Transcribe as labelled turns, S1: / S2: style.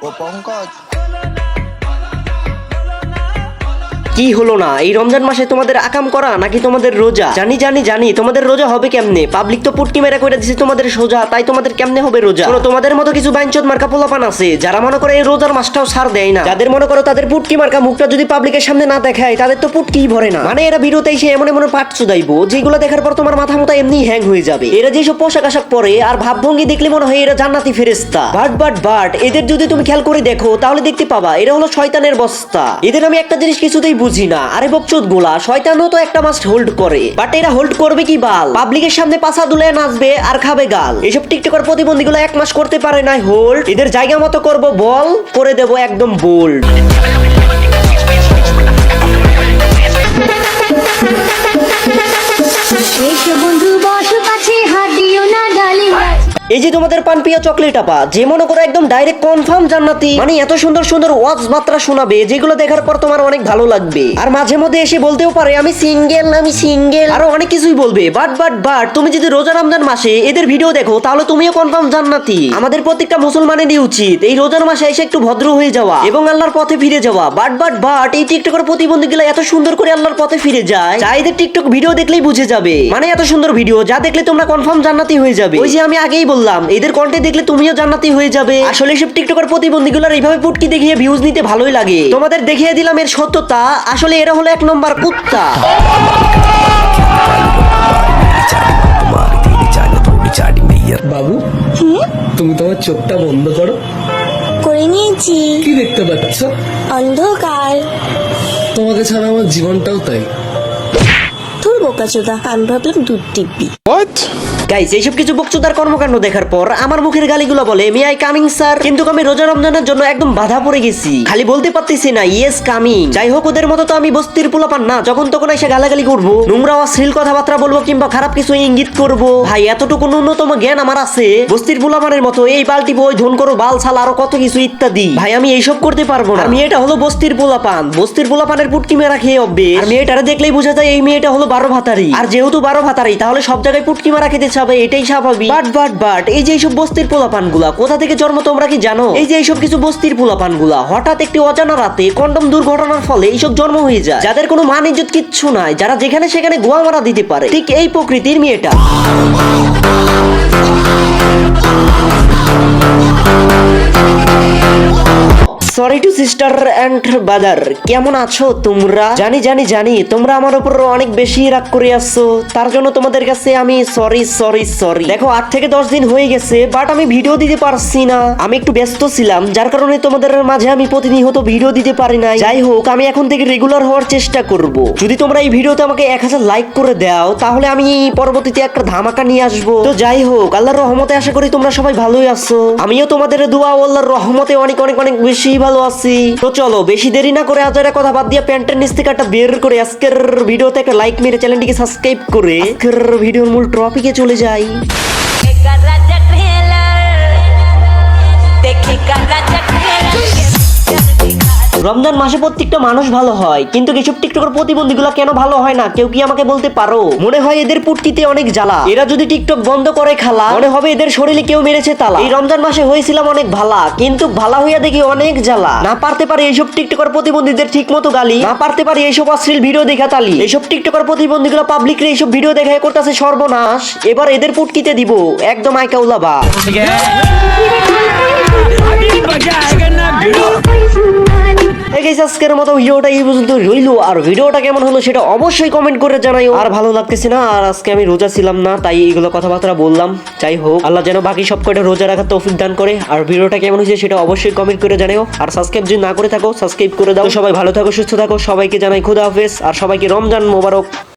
S1: 我甭告。
S2: কি হলো না? এই রমজান মাসে তোমাদের আকাম করা নাকি তোমাদের রোজা? জানি জানি জানি। তোমাদের রোজা হবে কেমনে? পাবলিক তো পুটকি মেরা করে দিছে তোমাদের সোজা তাই তোমাদের কেমনে হবে রোজা? শোনো, তোমাদের মতো কিছু বাইনচোদ মার্কা পোলাপান আছে যারা মনে করে এই রোজার মাসটাও ছাড় দেয় না। যাদের মনে করো তাদের পুটকি মার্কা মুখটা যদি পাবলিকের সামনে না দেখায় তাদের তো পুটকিই ভরে না। মানে এরা ভিডিওতে এসে এমন এমন পাট চুদাইবো যেগুলো দেখার পর তোমার মাথা মতো এমনি হ্যাং হয়ে যাবে। এরা যেসব পোশাক আশাক পরে আর ভাবভঙ্গি দেখলে মনে হয় এরা জান্নাতি ফেরেস্তা বাট বাট বাট এদের যদি তুমি খেয়াল করে দেখো তাহলে দেখতে পাবা এরা হলো শয়তানের বস্তা। এদের আমি একটা জিনিস কিছুতেই বুঝি না। আরে বকচুদ গোলা, শয়তানও তো একটা মাস্ট হোল্ড করে। বাট এরা হোল্ড করবে কি বাল? পাবলিকের সামনে পাছা দুলে নাচবে আর খাবে গাল। এসব টিকটকার প্রতিবন্ধীগুলো এক মাস করতে পারে না হোল্ড এদের জায়গা মতো করব, বল। করে দেব একদম বোল্ড এই যে তোমাদের পান পিয়া চকলেট আপা, যে মনে করো একদম ডাইরেক্ট কনফার্ম জান্নাতি। মানে এত সুন্দর সুন্দর ওয়াজ মাত্রা শোনাবে, যেগুলো দেখার পর তোমার অনেক ভালো লাগবে। আর মাঝে মধ্যে এসে বলতেও পারে, আমি সিঙ্গেল আমি সিঙ্গেল আরও অনেক কিছুই বলবে। বাট বাট বাট তুমি যদি রোজা রমজান মাসে এদের ভিডিও দেখো, তাহলে তুমিও কনফার্ম জান্নাতি। আমাদের প্রত্যেকটা মুসলমানেরই উচিত এই রোজার মাসে এসে একটু ভদ্র হয়ে যাওয়া এবং আল্লাহর পথে ফিরে যাওয়া। বাট বাট বাট এই টিকটকের প্রতিবন্ধীগুলো এত সুন্দর করে আল্লাহর পথে ফিরে যায়, যা এদের টিকটক ভিডিও দেখলেই বুঝে যাবে। মানে এত সুন্দর ভিডিও যা দেখলে তোমরা কনফার্ম জান্নাতি হয়ে যাবে। ওই যে আমি আগেই বললাম এদের কন্টেন্ট দেখলে তুমিও জান্নাতি হয়ে যাবে। আসলে সব টিকটকের প্রতিবন্ধীগুলোর এইভাবে পুটকি দেখিয়ে ভিউজ নিতে ভালোই লাগে। তোমাদের দেখিয়ে দিলাম এর সত্যতা। আসলে এরা হলো এক নম্বর কুত্তা।
S3: বাবু তুমি তোমার চোখটা বন্ধ করো।
S4: করে নিয়েছি।
S3: কি দেখতে পাচ্ছ?
S4: অন্ধকার।
S3: তোমাকে ছাড়া আমার জীবনটাও তাই।
S4: তোর আমি ভাবলাম দুধ দিব্যি
S2: গাইস এইসব কিছু বকচুদার কর্মকাণ্ড দেখার পর আমার মুখের গালিগুলো বলে মি আই কামিং স্যার কিন্তু আমি রোজা রমজানের জন্য একদম বাধা পড়ে গেছি। খালি বলতে পারতেছি না ইয়েস কামিং যাই হোক ওদের মতো তো আমি বস্তির পোলাপান না যখন তখন এসে গালাগালি করব নোংরা অশ্লীল কথাবার্তা বলব কিংবা খারাপ কিছু ইঙ্গিত করব। ভাই এতটুকু ন্যূনতম জ্ঞান আমার আছে। বস্তির পোলাপানের মতো এই বালটি বই ধন করো বাল ছাল আরও কত কিছু ইত্যাদি। ভাই আমি এইসব করতে পারব না। আমি এটা হলো বস্তির পোলাপান। বস্তির পোলাপানের পুটকি মেরা খেয়ে অভ্যেস। আর মেয়েটারে দেখলেই বোঝা যায় এই মেয়েটা হলো বারো ভাতারি। আর যেহেতু বারো ভাতারি তাহলে সব জায়গায় পুটকি মারা খেতে চাবে এটাই স্বাভাবিক। বাট বাট বাট এই যে এইসব বস্তির পোলাপানগুলা কোথা থেকে জন্ম তোমরা কি জানো? এই যে এইসব কিছু বস্তির পোলাপানগুলা হঠাৎ একটি অজানা রাতে কন্ডম দুর্ঘটনার ফলে এইসব জন্ম হয়ে যায়। যাদের কোনো মান ইজ্জত কিচ্ছু নাই যারা যেখানে সেখানে গোয়া মারা দিতে পারে ঠিক এই প্রকৃতির মেয়েটা। Sorry to sister and brother কেমন আছো তোমরা? জানি জানি জানি, তোমরা আমার উপর অনেক বেশি রাগ করে আসছো। তার জন্য তোমাদের কাছে আমি সরি সরি সরি দেখো আট থেকে দশ দিন হয়ে গেছে বাট আমি ভিডিও দিতে পারছি না। আমি একটু ব্যস্ত ছিলাম, যার কারণে তোমাদের মাঝে আমি প্রতিনিয়ত ভিডিও দিতে পারি নাই। যাই হোক, আমি এখন থেকে রেগুলার হওয়ার চেষ্টা করব। যদি তোমরা এই ভিডিওতে আমাকে এক হাজার লাইক করে দাও, তাহলে আমি পরবর্তীতে একটা ধামাকা নিয়ে আসব। তো যাই হোক, আল্লাহর রহমতে আশা করি তোমরা সবাই ভালোই আছো। আমিও তোমাদের দোয়া আল্লাহর রহমতে অনেক অনেক অনেক বেশি ভালো আছি তো চলো বেশি দেরি না করে আজ একটা কথা বাদ দিয়ে প্যান্টের নিচ থেকে একটা বের করে আজকের ভিডিওতে একটা লাইক মেরে চ্যানেলটিকে সাবস্ক্রাইব করে আজকের ভিডিওর মূল টপিকে চলে যাই
S5: দেখি
S2: রমজান মাসে প্রত্যেকটা মানুষ ভালো হয় কিন্তু এসব টিকটকের প্রতিবন্ধীগুলো কেন ভালো হয় না? কেউ কি আমাকে বলতে পারো? মনে হয় এদের পুটকিতে অনেক জ্বালা। এরা যদি টিকটক বন্ধ করে খালা মনে হবে এদের শরীরে কেউ মেরেছে তালা। এই রমজান মাসে হয়েছিলাম অনেক ভালা কিন্তু ভালা হইয়া দেখি অনেক জ্বালা। না পারতে পারে এইসব টিকটকের প্রতিবন্ধীদের ঠিক মতো গালি না পারতে পারে এইসব অশ্লীল ভিডিও দেখা তালি। এইসব টিকটকের প্রতিবন্ধীগুলো পাবলিক রে এইসব ভিডিও দেখায় করতেছে সর্বনাশ। এবার এদের পুটকিতে দিব একদম আইকাউলা আজকের মতো ভিডিওটা এই পর্যন্ত রইল। আর ভিডিওটা কেমন হলো সেটা অবশ্যই কমেন্ট করে জানাইও। আর ভালো লাগতেছে না, আর আজকে আমি রোজা ছিলাম না, তাই এগুলো কথাবার্তা বললাম। যাই হোক, আল্লাহ যেন বাকি সব কয়টা রোজা রাখার তৌফিক দান করে। আর ভিডিওটা কেমন হয়েছে সেটা অবশ্যই কমেন্ট করে জানাও আর সাবস্ক্রাইব যদি না করে থাকো সাবস্ক্রাইব করে দাও। সবাই ভালো থাকো, সুস্থ থাকো। সবাইকে জানাই খুদা হাফেজ। আর সবাইকে রমজান মোবারক।